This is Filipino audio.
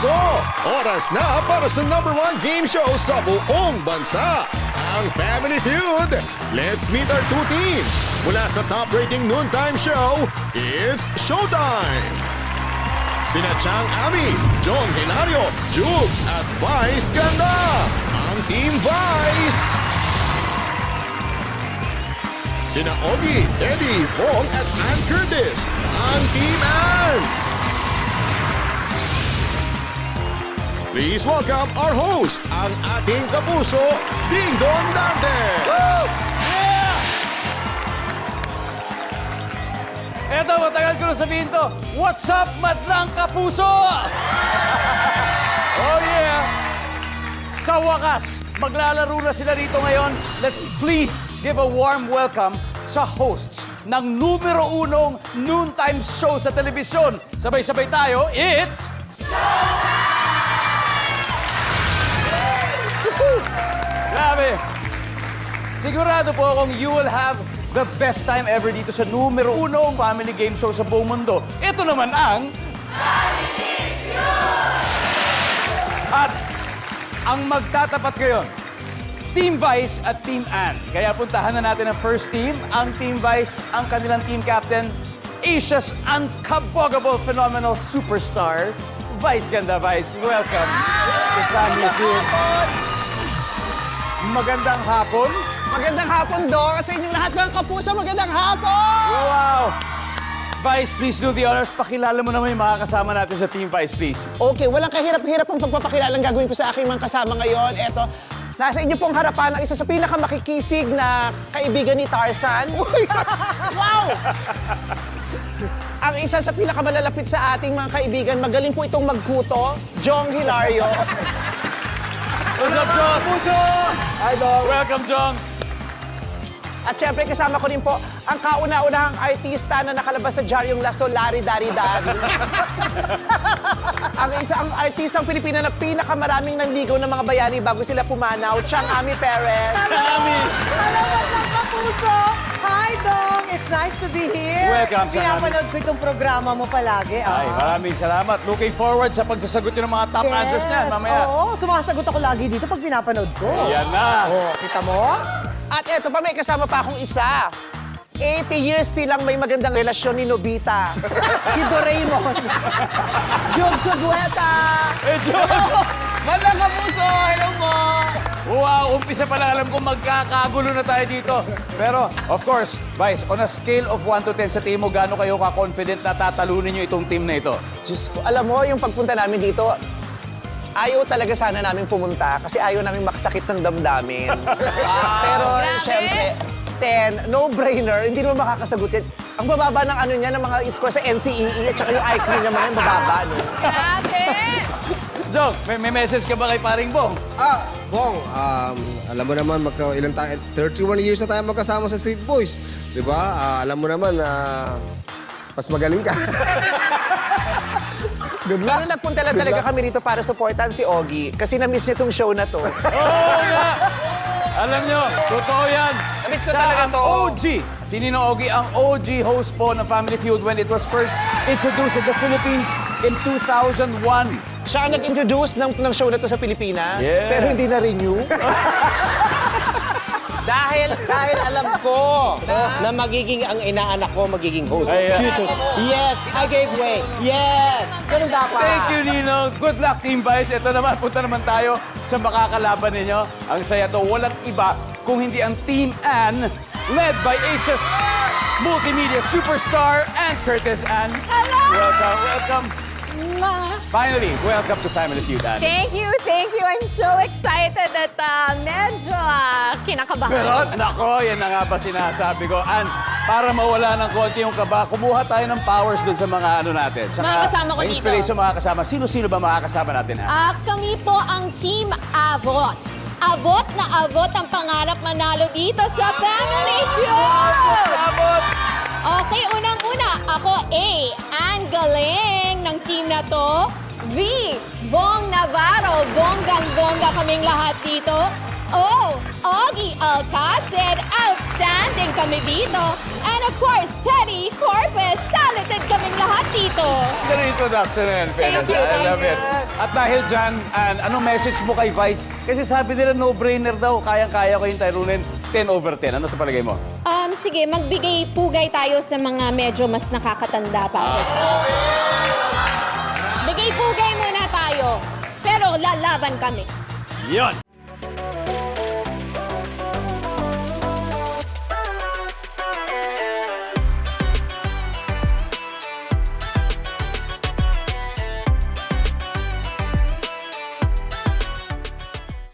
Kapuso! Oras na para sa number one game show sa buong bansa, ang Family Feud. Let's meet our two teams. Mula sa top-rating noontime show, it's showtime! Sina Chang Ami, John Hilario, Jubes at Vice Ganda! Ang Team Vice! Sina Ogie, Eddie, Paul at Ann Curtis, ang Team Ann! Please welcome our host, ang ating kapuso, Ding Dong Dantes! Eto, matagal ko na sabihin to. What's up, madlang kapuso? oh yeah! Sa wakas, maglalaro na sila rito ngayon. Let's please give a warm welcome sa hosts ng numero unong noontime show sa telebisyon. Sabay-sabay tayo, it's... Grabe! Sigurado po akong you will have the best time ever dito sa numero unong family game show sa buong mundo. Ito naman ang... At ang magtatapat ngayon, Team Vice at Team Ann. Kaya puntahan na natin ang first team. Ang Team Vice, ang kanilang team captain, Asia's unkabogable phenomenal superstar, Vice Ganda Vice. Welcome to Family Feud. Magandang hapon. Magandang hapon, Dong. At sa inyong lahat mga kapuso, magandang hapon! Wow! Vice, please do the honors. Pakilala mo naman yung mga kasama natin sa Team Vice, please. Okay, walang kahirap-hirap ang pagpapakilalang gagawin ko sa aking mga kasama ngayon. Eto, nasa inyo pong harapan ang isa sa pinakamakikisig na kaibigan ni Tarzan. Uy! wow! ang isa sa pinakamalalapit sa ating mga kaibigan, magaling po itong magkuto, Jong Hilario. What's up, Jong? Puso! Hi, Dong. Welcome, Jong. At syempre, kasama ko rin po ang kauna-unahang artista na nakalabas sa Jaryong Lasso, Larry Dari Dari. ang isang artistang Pilipina na pinakamaraming nanligaw ng mga bayani bago sila pumanaw, Chang Ami Perez. Ami! Hello, madlang kapuso! Nice to be here. Welcome, Chang Ami. Pinapanood ko itong programa mo palagi. Ay, ah. maraming salamat. Looking forward sa pagsasagot nyo ng mga top answers niyan mamaya. Oo, sumasagot ako lagi dito pag pinapanood ko. Yan na. Oh, kita mo? At eto pa, may kasama pa akong isa. 80 years silang may magandang relasyon ni Nobita. si Doraemon. Jug Sugueta! Eh, Jong! Magandang kapuso! Hello po! Wow, umpisa pa lang alam kong magkakagulo na tayo dito. Pero, of course, Vice, on a scale of 1 to 10 sa team mo, gaano kayo ka-confident na tatalunin nyo itong team na ito? Diyos ko, alam mo, yung pagpunta namin dito, ayaw talaga sana namin pumunta kasi ayaw namin makasakit ng damdamin. Pero, syempre, 10, no-brainer, hindi naman makakasagot yan. Ang bababa ng ano niya, ng mga score sa NCEE at saka yung IQ niya mga yung bababa, no? Jong, may, may message ka ba kay paring Bong? Ah, Bong, um, alam mo naman, magka, ilang tayo, 31 years na tayo magkasama sa Street Boys. Di ba? Ah, alam mo naman na mas magaling ka. Good luck. Pero nagpunta lang talaga kami rito para supportan si Ogie kasi na-miss niya tong show na to. Oo nga! Alam nyo, totoo yan. Namiss ko Siya talaga ang to. OG. Si Nino Ogie, ang OG host po ng Family Feud when it was first introduced in the Philippines in 2001. Siya ang nag-introduce ng, ng show na to sa Pilipinas, Yeah. pero hindi na-renew. Dahil, dahil alam ko na magiging ang inaanak ko magiging host. Ay, ah. Future. Yes, I gave way. Yes, ganun dapat. Thank you, Nino. Good luck, Team Vice. Ito naman, punta naman tayo sa makakalaban ninyo. Ang saya to, walang iba kung hindi ang Team Ann, led by Asia's multimedia superstar, Ann Curtis. Ann, Hello! welcome, welcome. Finally, welcome to Family Feud, Ann. Thank you, thank you. I'm so excited at uh, medyo uh, kinakabahan. Pero, nako, yan na nga ba sinasabi ko. Ann, para mawala ng konti yung kaba, kumuha tayo ng powers dun sa mga ano natin. Mga kasama ko dito. inspiration mga kasama. Sino-sino ba mga kasama natin, Ann? Ah, kami po ang Team Avot. Abot na abot ang pangarap manalo dito sa Family Feud! Abot! Okay, unang-una, ako A, Ann Galing ng team na to. V, Bong Navarro, bonggang-bongga kaming lahat dito. O, Ogie Alcacid, outstanding kami dito. And of course, Teddy Corpus, talented kaming lahat dito. Ganda ng introduction na yan, Fairness. Thank you, I love thank it. At dahil dyan, Ann, anong message mo kay Vice? Kasi sabi nila no-brainer daw, kayang-kaya ko yung talunin 10 over 10. Ano sa palagay mo? Um, sige, magbigay pugay tayo sa mga medyo mas nakakatanda pa. kasi. Bigay pugay muna tayo. Pero lalaban kami. Yon!